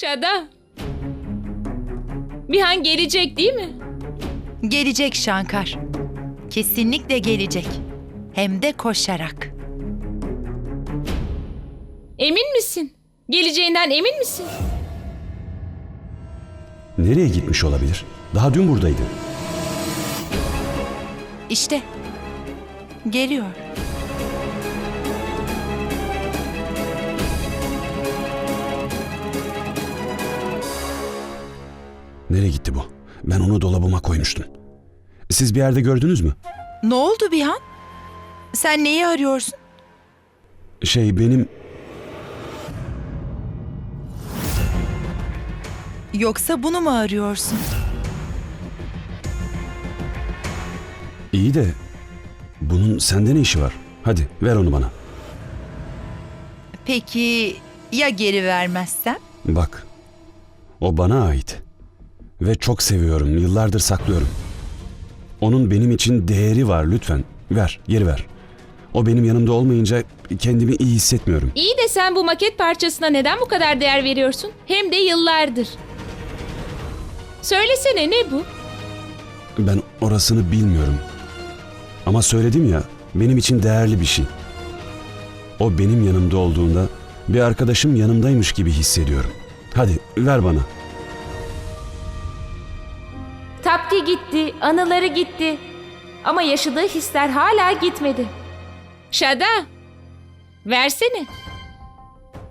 Şada. Bihan gelecek değil mi? Gelecek Şankar. Kesinlikle gelecek. Hem de koşarak. Emin misin? Geleceğinden emin misin? Nereye gitmiş olabilir? Daha dün buradaydı. İşte. Geliyor. Nereye gitti bu? Ben onu dolabıma koymuştum. Siz bir yerde gördünüz mü? Ne oldu Bihan? Sen neyi arıyorsun? Şey benim Yoksa bunu mu arıyorsun? iyi de bunun sende ne işi var? Hadi ver onu bana. Peki ya geri vermezsem? Bak. O bana ait. Ve çok seviyorum. Yıllardır saklıyorum. Onun benim için değeri var lütfen. Ver, geri ver. O benim yanımda olmayınca kendimi iyi hissetmiyorum. İyi de sen bu maket parçasına neden bu kadar değer veriyorsun? Hem de yıllardır. Söylesene ne bu? Ben orasını bilmiyorum. Ama söyledim ya, benim için değerli bir şey. O benim yanımda olduğunda bir arkadaşım yanımdaymış gibi hissediyorum. Hadi ver bana. Tapki gitti, anıları gitti. Ama yaşadığı hisler hala gitmedi. Şada, versene.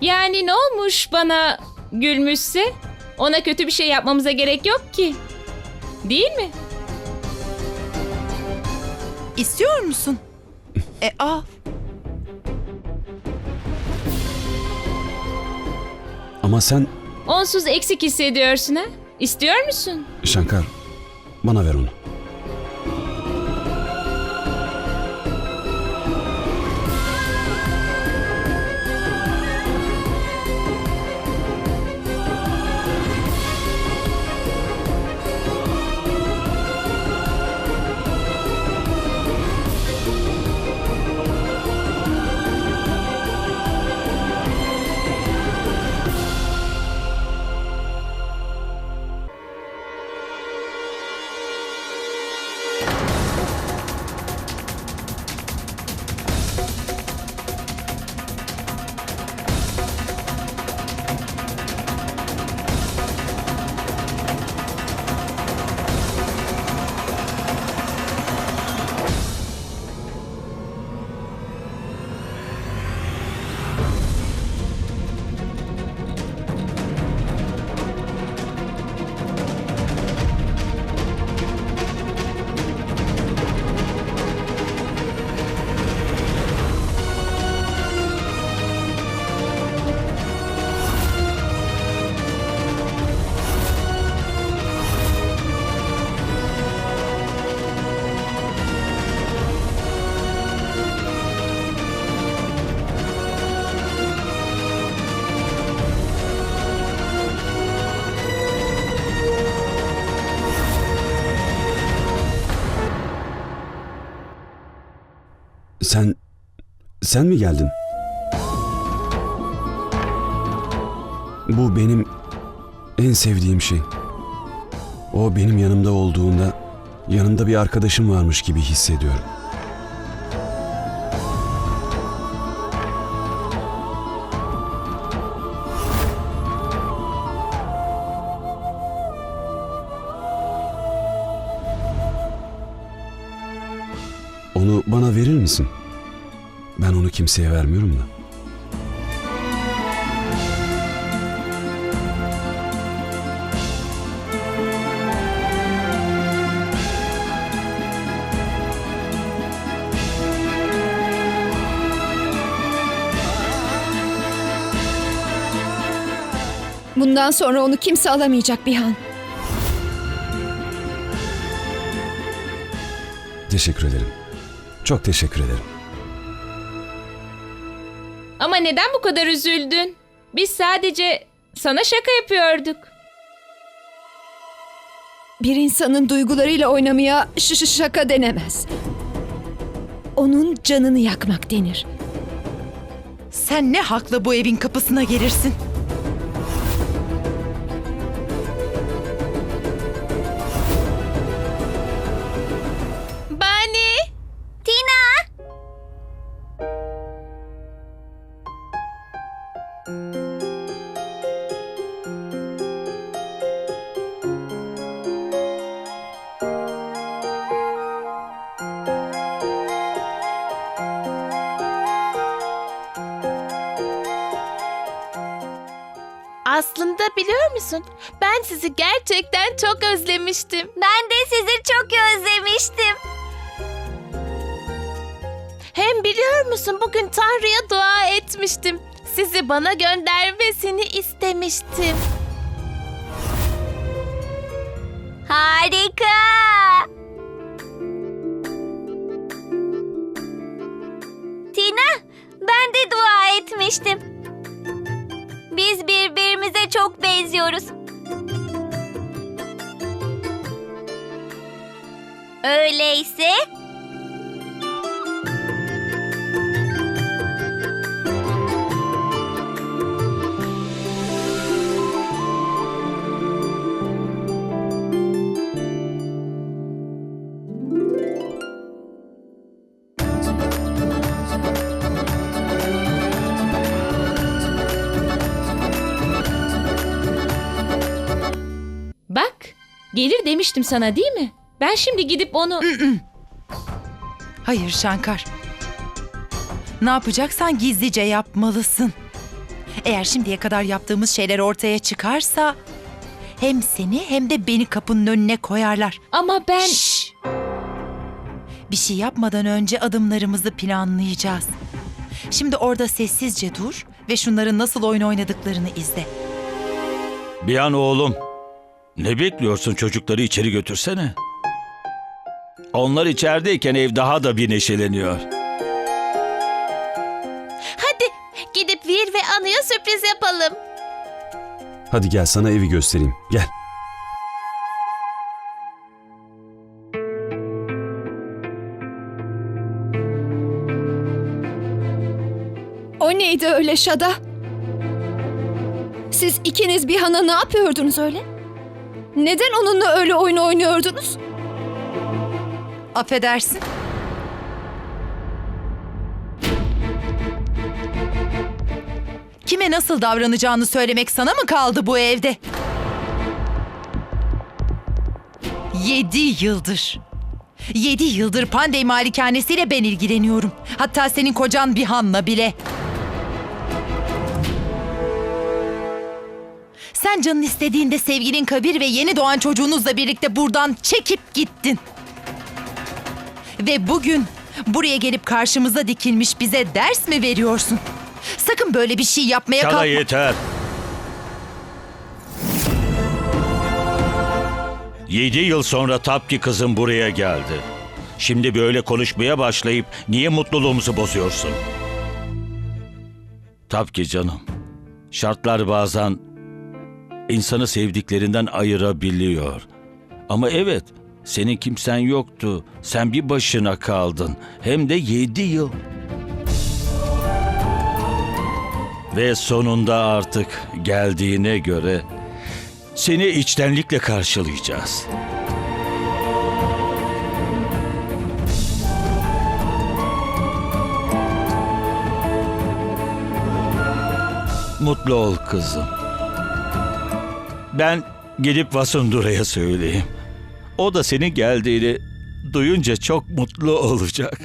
Yani ne olmuş bana gülmüşse? Ona kötü bir şey yapmamıza gerek yok ki. Değil mi? İstiyor musun? E al. Ama sen Onsuz eksik hissediyorsun ha? İstiyor musun? Şankar bana ver onu. Sen mi geldin? Bu benim en sevdiğim şey. O benim yanımda olduğunda yanında bir arkadaşım varmış gibi hissediyorum. Onu bana verir misin? Ben onu kimseye vermiyorum da. Bundan sonra onu kimse alamayacak Bihan. Teşekkür ederim. Çok teşekkür ederim. Ama neden bu kadar üzüldün? Biz sadece sana şaka yapıyorduk. Bir insanın duygularıyla oynamaya şaka denemez. Onun canını yakmak denir. Sen ne hakla bu evin kapısına gelirsin? Musun? Ben sizi gerçekten çok özlemiştim. Ben de sizi çok özlemiştim. Hem biliyor musun bugün Tanrı'ya dua etmiştim. Sizi bana göndermesini istemiştim. Harika. Tina, ben de dua etmiştim. Biz birbirimize çok benziyoruz. Öyleyse Bak, gelir demiştim sana değil mi? Ben şimdi gidip onu... Hayır Şankar. Ne yapacaksan gizlice yapmalısın. Eğer şimdiye kadar yaptığımız şeyler ortaya çıkarsa hem seni hem de beni kapının önüne koyarlar. Ama ben... Şşş! Bir şey yapmadan önce adımlarımızı planlayacağız. Şimdi orada sessizce dur ve şunların nasıl oyun oynadıklarını izle. Bir an oğlum. Ne bekliyorsun çocukları içeri götürsene. Onlar içerideyken ev daha da bir neşeleniyor. Hadi gidip Vir ve Anı'ya sürpriz yapalım. Hadi gel sana evi göstereyim. Gel. O neydi öyle Şada? Siz ikiniz bir hana ne yapıyordunuz öyle? Neden onunla öyle oyun oynuyordunuz? Affedersin. Kime nasıl davranacağını söylemek sana mı kaldı bu evde? Yedi yıldır. Yedi yıldır Pandey malikanesiyle ben ilgileniyorum. Hatta senin kocan Bihan'la bile. Sen canın istediğinde sevgilin Kabir ve yeni doğan çocuğunuzla birlikte buradan çekip gittin. Ve bugün buraya gelip karşımıza dikilmiş bize ders mi veriyorsun? Sakın böyle bir şey yapmaya Çala kalkma. yeter. Yedi yıl sonra Tapki kızım buraya geldi. Şimdi böyle konuşmaya başlayıp niye mutluluğumuzu bozuyorsun? Tapki canım. Şartlar bazen insanı sevdiklerinden ayırabiliyor. Ama evet, senin kimsen yoktu. Sen bir başına kaldın. Hem de yedi yıl. Ve sonunda artık geldiğine göre seni içtenlikle karşılayacağız. Mutlu ol kızım. Ben gidip Vasundura'ya söyleyeyim. O da senin geldiğini duyunca çok mutlu olacak.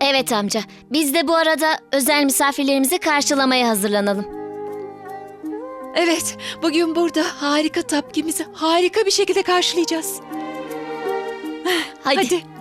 Evet amca. Biz de bu arada özel misafirlerimizi karşılamaya hazırlanalım. Evet, bugün burada harika tapkimizi harika bir şekilde karşılayacağız. Haydi. Hadi.